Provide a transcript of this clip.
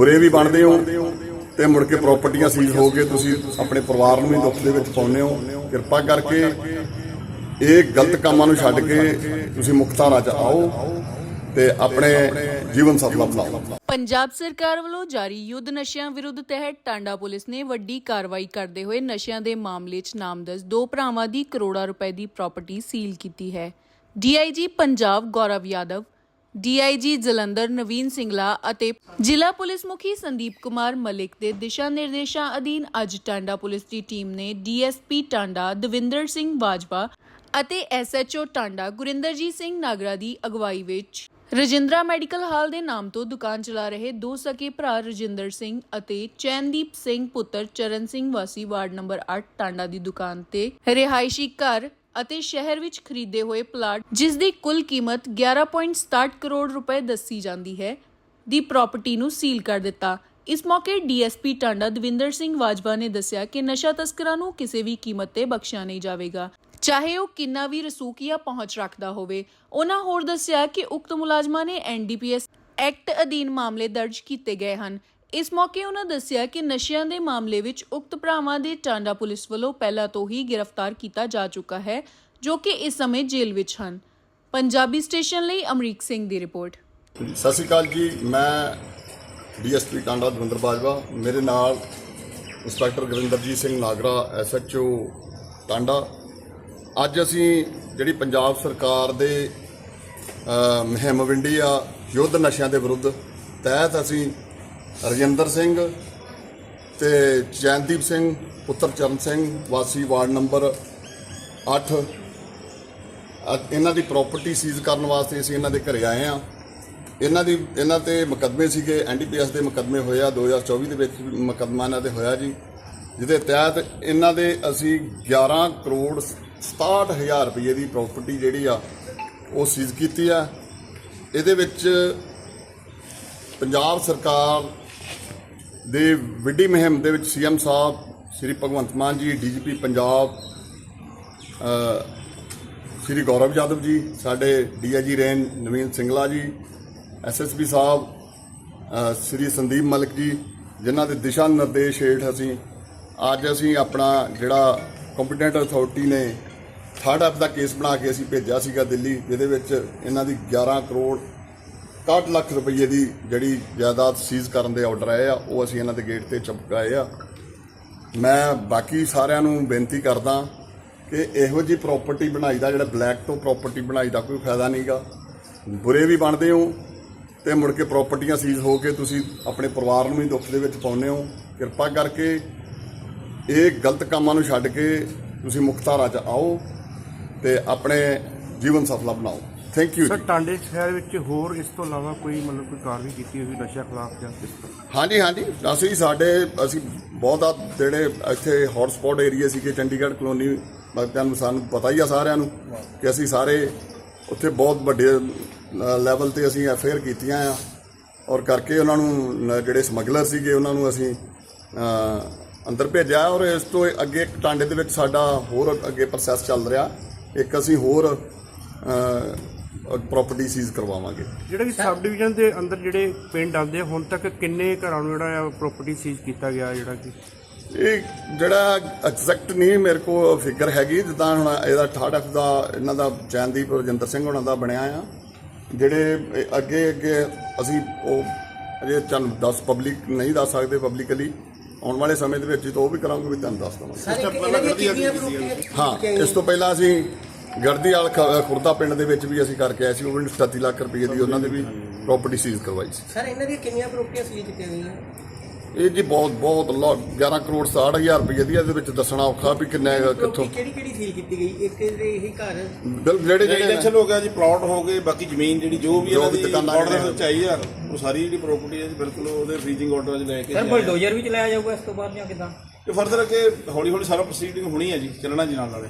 ਬੁਰੇ ਵੀ ਬਣਦੇ ਹੋ ਤੇ ਮੁੜ ਕੇ ਪ੍ਰਾਪਰਟੀਆਂ ਸੀਜ਼ ਹੋ ਕੇ ਤੁਸੀਂ ਆਪਣੇ ਪਰਿਵਾਰ ਨੂੰ ਵੀ ਦੁੱਖ ਦੇ ਵਿੱਚ ਪਾਉਂਦੇ ਹੋ। ਕਿਰਪਾ ਕਰਕੇ ਇਹ ਗਲਤ ਕੰਮਾਂ ਨੂੰ ਛੱਡ ਕੇ ਤੁਸੀਂ ਮੁਕਤਾਰਾ ਚ ਆਓ ਤੇ ਆਪਣੇ ਜੀਵਨ ਸਫਲਾ ਬਣਾਓ ਪੰਜਾਬ ਸਰਕਾਰ ਵੱਲੋਂ ਜਾਰੀ ਯੁੱਧ ਨਸ਼ਿਆਂ ਵਿਰੁੱਧ ਤਹਿਤ ਟਾਂਡਾ ਪੁਲਿਸ ਨੇ ਵੱਡੀ ਕਾਰਵਾਈ ਕਰਦੇ ਹੋਏ ਨਸ਼ਿਆਂ ਦੇ ਮਾਮਲੇ 'ਚ ਨਾਮਜ਼ਦ ਦੋ ਭਰਾਵਾਂ ਦੀ ਕਰੋੜਾਂ ਰੁਪਏ ਦੀ ਪ੍ਰਾਪਰਟੀ ਸੀਲ ਕੀਤੀ ਹੈ। ਡੀਆਈਜੀ ਪੰਜਾਬ ਗੌਰਵ ਯਾਦਵ ਡੀਆਈਜੀ ਜਲੰਧਰ ਨਵੀਨ ਸਿੰਗਲਾ ਅਤੇ ਜ਼ਿਲ੍ਹਾ ਪੁਲਿਸ ਮੁਖੀ ਸੰਦੀਪ ਕੁਮਾਰ ਮਲਿਕ ਦੇ ਦਿਸ਼ਾ ਨਿਰਦੇਸ਼ਾਂ ਅਧੀਨ ਅੱਜ ਟਾਂਡਾ ਪੁਲਿਸ ਦੀ ਟੀਮ ਨੇ ਡੀਐਸਪੀ ਟਾਂਡਾ ਦਵਿੰਦਰ ਸਿੰਘ ਬਾਜਵਾ ਅਤੇ ਐਸਐਚਓ ਟਾਂਡਾ ਗੁਰਿੰਦਰਜੀਤ ਸਿੰਘ ਨਾਗਰਾ ਦੀ ਅਗਵਾਈ ਵਿੱਚ ਰਜਿੰਦਰਾ ਮੈਡੀਕਲ ਹਾਲ ਦੇ ਨਾਮ ਤੋਂ ਦੁਕਾਨ ਚਲਾ ਰਹੇ ਦੋ ਸਕੇ ਭਰਾ ਰਜਿੰਦਰ ਸਿੰਘ ਅਤੇ ਚੈਨਦੀਪ ਸਿੰਘ ਪੁੱਤਰ ਚਰਨ ਸਿੰਘ ਵਾਸੀ ਵਾਰਡ ਨੰਬਰ 8 ਟਾਂਡਾ ਦੀ ਦੁਕਾਨ ਤੇ ਰਿਹਾਇਸ਼ੀ ਘਰ ਅਤੇ ਸ਼ਹਿਰ ਵਿੱਚ ਖਰੀਦੇ ਹੋਏ ਪਲਾਟ, ਜਿਸ ਦੀ ਕੁੱਲ ਕੀਮਤ 11.67 ਕਰੋੜ ਰੁਪਏ ਦੱਸੀ ਜਾਂਦੀ ਹੈ, ਦੀ ਪ੍ਰਾਪਰਟੀ ਨੂੰ ਸੀਲ ਕਰ ਦਿੱਤਾ। ਇਸ ਮੌਕੇ ਡੀਐਸਪੀ ਟਾਂਡਾ ਦਵਿੰਦਰ ਸਿੰਘ ਵਾਜਵਾ ਨੇ ਦੱਸਿਆ ਕਿ ਨਸ਼ਾ ਤਸਕਰਾਂ ਨੂੰ ਕਿਸੇ ਵੀ ਕੀਮਤ ਤੇ ਬਖਸ਼ਿਆ ਨਹੀਂ ਜਾਵੇਗਾ। ਚਾਹੇ ਉਹ ਕਿੰਨਾ ਵੀ ਰਸੂਕੀਆ ਪਹੁੰਚ ਰੱਖਦਾ ਹੋਵੇ ਉਹਨਾਂ ਹੋਰ ਦੱਸਿਆ ਕਿ ਉਕਤ ਮੁਲਾਜ਼ਮਾਂ ਨੇ ਐਨਡੀਪੀਐਸ ਐਕਟ ਅਧੀਨ ਮਾਮਲੇ ਦਰਜ ਕੀਤੇ ਗਏ ਹਨ। ਇਸ ਮੌਕੇ ਉਹਨਾਂ ਦੱਸਿਆ ਕਿ ਨਸ਼ਿਆਂ ਦੇ ਮਾਮਲੇ ਵਿੱਚ ਉਕਤ ਭਰਾਵਾਂ ਦੇ ਟਾਂਡਾ ਪੁਲਿਸ ਵੱਲੋਂ ਪਹਿਲਾਂ ਤੋਂ ਹੀ ਗ੍ਰਿਫਤਾਰ ਕੀਤਾ ਜਾ ਚੁੱਕਾ ਹੈ ਜੋ ਕਿ ਇਸ ਸਮੇਂ ਜੇਲ੍ਹ ਵਿੱਚ ਹਨ। ਪੰਜਾਬੀ ਸਟੇਸ਼ਨ ਲਈ ਅਮਰੀਕ ਸਿੰਘ ਦੀ ਰਿਪੋਰਟ। ਸਤਿ ਸ਼੍ਰੀ ਅਕਾਲ ਜੀ ਮੈਂ ਡੀਐਸਪੀ ਟਾਂਡਾ ਦਵਿੰਦਰ ਬਾਜਵਾ ਮੇਰੇ ਨਾਲ ਇੰਸਪੈਕਟਰ ਗੁਰਿੰਦਰਜੀਤ ਸਿੰਘ ਨਾਗਰਾ ਐਸਐਚਓ ਟਾਂਡਾ। ਅੱਜ ਅਸੀਂ ਜਿਹੜੀ ਪੰਜਾਬ ਸਰਕਾਰ ਦੇ ਅ, ਵਿੰਡੀ ਆ ਯੁੱਧ ਨਸ਼ਿਆਂ ਦੇ ਵਿਰੁੱਧ ਤਹਿਤ ਅਸੀਂ ਰਜਿੰਦਰ ਸਿੰਘ ਤੇ ਚੈਨਦੀਪ ਸਿੰਘ, ਪੁੱਤਰ ਚਰਨ ਸਿੰਘ, ਵਾਸੀ ਵਾਰਡ ਨੰਬਰ 8 ਇਹਨਾਂ ਦੀ ਪ੍ਰਾਪਰਟੀ ਸੀਜ਼ ਕਰਨ ਵਾਸਤੇ ਅਸੀਂ ਇਹਨਾਂ ਦੇ ਘਰੇ ਆਏ ਆ ਇਹਨਾਂ ਦੀ ਇਹਨਾਂ ਤੇ ਮੁਕੱਦਮੇ ਸੀਗੇ ਐਨਡੀਪੀਐਸ ਦੇ ਮੁਕੱਦਮੇ ਹੋਏ ਆ 2024 ਦੇ ਵਿੱਚ ਵੀ ਮੁਕੱਦਮਾ ਇਹਨਾਂ ਤੇ ਹੋਇਆ ਜੀ। ਜਿਹਦੇ ਤਹਿਤ ਇਹਨਾਂ ਦੇ ਅਸੀਂ 11 ਕਰੋੜ 67000 ਰੁਪਏ ਦੀ ਪ੍ਰਾਪਰਟੀ ਜਿਹੜੀ ਆ, ਉਹ ਸੀਜ਼ ਕੀਤੀ ਆ। ਇਹਦੇ ਵਿੱਚ ਪੰਜਾਬ ਸਰਕਾਰ ਦੇ ਵਿੱਢੀ ਮੁਹਿੰਮ ਦੇ ਵਿੱਚ ਸੀਐਮ ਸਾਹਿਬ, ਸ੍ਰੀ ਭਗਵੰਤ ਮਾਨ ਜੀ, ਡੀਜੀਪੀ ਪੰਜਾਬ ਸ੍ਰੀ ਗੌਰਵ ਯਾਦਵ ਜੀ, ਸਾਡੇ DIG range Naveen Singla ji SSP ਸਾਹਿਬ ਸ੍ਰੀ ਸੰਦੀਪ ਮਲਿਕ ਜੀ, ਜਿਨ੍ਹਾਂ ਦੇ ਦਿਸ਼ਾ ਨਿਰਦੇਸ਼ ਹੇਠ ਅਸੀਂ, ਅੱਜ ਅਸੀਂ ਆਪਣਾ ਜਿਹੜਾ ਕੰਪੀਟੈਂਟ ਅਥਾਰਟੀ ਨੇ ਥਰਡ ਐਪ ਦਾ ਕੇਸ ਬਣਾ ਕੇ ਅਸੀਂ ਭੇਜਿਆ ਸੀਗਾ ਦਿੱਲੀ, ਜਿਹਦੇ ਵਿੱਚ ਇਹਨਾਂ ਦੀ 11 ਕਰੋੜ 61 ਲੱਖ ਰੁਪਏ ਦੀ ਜਿਹੜੀ ਜਾਇਦਾਦ ਸੀਜ਼ ਕਰਨ ਦੇ ਆਰਡਰ ਆਏ ਆ, ਉਹ ਅਸੀਂ ਇਹਨਾਂ ਦੇ ਗੇਟ ਤੇ ਚਪਕਾਏ ਆ। ਮੈਂ ਬਾਕੀ ਸਾਰਿਆਂ ਨੂੰ ਬੇਨਤੀ ਕਰਦਾ ਕਿ ਇਹੋ ਜੀ ਪ੍ਰਾਪਰਟੀ ਬਣਾਈ ਦਾ, ਜਿਹੜਾ ਬਲੈਕ ਤੋਂ ਪ੍ਰਾਪਰਟੀ ਬਣਾਈ ਦਾ ਕੋਈ ਫਾਇਦਾ ਨਹੀਂਗਾ ਬੁਰੇ ਵੀ ਬਣਦੇ ਹੋ ਤੇ ਮੁੜ ਕੇ ਪ੍ਰਾਪਰਟੀਆਂ ਸੀਜ਼ ਹੋ ਕੇ ਤੁਸੀਂ ਆਪਣੇ ਪਰਿਵਾਰ ਨੂੰ ਵੀ ਦੁੱਖ ਦੇ ਵਿੱਚ ਪਾਉਂਦੇ ਹੋ। ਕਿਰਪਾ ਕਰਕੇ ਇਹ ਗਲਤ ਕੰਮਾਂ ਨੂੰ ਛੱਡ ਕੇ ਤੁਸੀਂ ਮੁਕਤਾਰਾ ਚ ਆਓ ਤੇ ਆਪਣੇ ਜੀਵਨ ਸਫਲਾ ਬਣਾਓ। ਥੈਂਕ ਯੂ ਸਰ ਟਾਂਡੇ ਸ਼ਹਿਰ ਵਿੱਚ ਹੋਰ ਇਸ ਤੋਂ ਇਲਾਵਾ ਕੋਈ ਮਤਲਬ ਕੋਈ ਕਾਰਵਾਈ ਕੀਤੀ ਹੋਈ ਨਸ਼ਾ ਖਿਲਾਫ ਜਾਂ ਕਿਸ ਤਰ੍ਹਾਂ? ਹਾਂਜੀ ਹਾਂਜੀ। ਅਸੀਂ ਸਾਡੇ ਅਸੀਂ ਬਹੁਤ ਆ ਜਿਹੜੇ ਇੱਥੇ ਹੌਟ ਸਪੌਟ ਏਰੀਆ ਸੀਗੇ ਚੰਡੀਗੜ੍ਹ ਕਲੋਨੀ ਬਗਤਾਂ ਨੂੰ ਸਾਨੂੰ ਪਤਾ ਹੀ ਆ ਸਾਰਿਆਂ ਨੂੰ ਕਿ ਅਸੀਂ ਸਾਰੇ ਉੱਥੇ ਬਹੁਤ ਵੱਡੇ ਲੈਵਲ ਤੇ ਅਸੀਂ ਐਫਆਈਆਰ ਕੀਤੀਆਂ ਆ। ਔਰ ਕਰਕੇ ਉਹਨਾਂ ਨੂੰ ਜਿਹੜੇ ਸਮਗਲਰ ਸੀਗੇ ਉਹਨਾਂ ਨੂੰ ਅਸੀਂ ਅੰਦਰ ਭੇਜਿਆ। ਔਰ ਇਸ ਤੋਂ ਅੱਗੇ ਇੱਕ ਟਾਂਡੇ ਦੇ ਵਿੱਚ ਸਾਡਾ ਹੋਰ ਅੱਗੇ ਪ੍ਰੋਸੈਸ ਚੱਲ ਰਿਹਾ। ਇੱਕ ਅਸੀਂ ਹੋਰ ਪ੍ਰਾਪਰਟੀ ਸੀਜ਼ ਕਰਵਾਵਾਂਗੇ। ਜਿਹੜੇ ਵੀ ਸਬ ਡਿਵੀਜ਼ਨ ਦੇ ਅੰਦਰ ਜਿਹੜੇ ਪਿੰਡ ਆਉਂਦੇ ਆ, ਹੁਣ ਤੱਕ ਕਿੰਨੇ ਘਰਾਂ ਨੂੰ ਜਿਹੜਾ ਆ ਪ੍ਰਾਪਰਟੀ ਸੀਜ਼ ਕੀਤਾ ਗਿਆ ਜਿਹੜਾ ਕਿ? ਇਹ ਜਿਹੜਾ ਐਗਜ਼ੈਕਟ ਨਹੀਂ ਮੇਰੇ ਕੋਲ ਫਿਗਰ ਹੈਗੀ ਜਿੱਦਾਂ ਹੁਣ ਇਹਦਾ ਥਰਡ ਐਫ ਦਾ ਇਹਨਾਂ ਦਾ ਚੈਨਦੀਪ ਰਜਿੰਦਰ ਸਿੰਘ ਉਹਨਾਂ ਦਾ ਬਣਿਆ ਆ। ਜਿਹੜੇ ਇਹ ਅੱਗੇ ਅੱਗੇ ਅਸੀਂ ਉਹ ਅਜੇ ਤੁਹਾਨੂੰ ਦੱਸ ਪਬਲਿਕ ਨਹੀਂ ਦੱਸ ਸਕਦੇ ਪਬਲਿਕਲੀ ਆਉਣ ਵਾਲੇ ਸਮੇਂ ਦੇ ਵਿੱਚ ਤਾਂ ਉਹ ਵੀ ਕਰਾਂਗੇ ਵੀ ਤੁਹਾਨੂੰ ਦੱਸ ਦਵਾਂਗੇ। ਸਾਰੇ ਇਹਨਾਂ ਦੀਆਂ ਕਿੰਨੀਆਂ ਪ੍ਰੋਪਰਟੀਆਂ ਹਾਂ ਇਸ ਤੋਂ ਪਹਿਲਾਂ ਅਸੀਂ ਗਰਦੀ ਵਾਲ ਖੁਰਦਾ ਪਿੰਡ ਦੇ ਵਿੱਚ ਵੀ ਅਸੀਂ ਕਰਕੇ ਆਏ ਸੀ ਉਹ ਵੀ 37 ਲੱਖ ਰੁਪਏ ਦੀ ਉਹਨਾਂ ਦੇ ਵੀ ਪ੍ਰਾਪਰਟੀ ਸੀਜ਼ ਕਰਵਾਈ ਸੀ। ਸਰ ਇਹਨਾਂ ਦੀਆਂ ਕਿੰਨੀਆਂ ਪ੍ਰੋਪਰਟੀਆਂ ਸੀਲ ਕੀਤੀਆਂ ਗਈਆਂ ਇਹ ਜੀ ਬਹੁਤ ਬਹੁਤ ਲੋ- 11 ਕਰੋੜ 60000 ਰੁਪਏ ਦੀ ਇਹਦੇ ਵਿੱਚ ਦੱਸਣਾ ਔਖਾ ਵੀ ਕਿੰਨਾ ਹੈਗਾ ਕਿੱਥੋਂ। ਕਿਹੜੀ ਕਿਹੜੀ ਸੀਲ ਕੀਤੀ ਗਈ? ਇੱਕ ਇਹਦੇ ਇਹੀ ਘਰ ਬਿਲ ਜਿਹੜੇ ਜਿਹੜੇ ਰੈਜ਼ੀਡੈਂਸ਼ੀਅਲ ਹੋ ਗਿਆ ਜੀ ਪਲਾਟ ਹੋ ਗਏ ਬਾਕੀ ਜ਼ਮੀਨ ਜਿਹੜੀ ਜੋ ਵੀ ਜੋ ਇਹਨਾਂ ਵੀ ਦੀ ਦੁਕਾਨਾਂ ਆਰਡਰ ਜਿਹੜੀਆਂ ਵਿੱਚ ਆਈ ਆ ਉਹ ਸਾਰੀ ਜਿਹੜੀ ਪ੍ਰਾਪਰਟੀ ਹੈ ਜੀ ਬਿਲਕੁਲ ਉਹਦੇ ਫ੍ਰੀਜ਼ਿੰਗ ਆਰਡਰ 'ਚ ਲੈ ਕੇ ਸਰ ਬਲਡੋਜ਼ਰ ਵੀ ਚਲਾਇਆ ਜਾਊਗਾ ਇਸ ਤੋਂ ਬਾਅਦ ਜਾਂ ਕਿਦਾਂ? ਤੇ ਫਰਦਰ ਅੱਗੇ ਹੌਲੀ ਹੌਲੀ ਸਾਰਾ ਪ੍ਰੋਸੀਡਿੰਗ ਹੋਣੀ ਹੈ ਜੀ ਚੱਲਣਾ ਜੀ ਨਾਲ ਨਾਲੇ।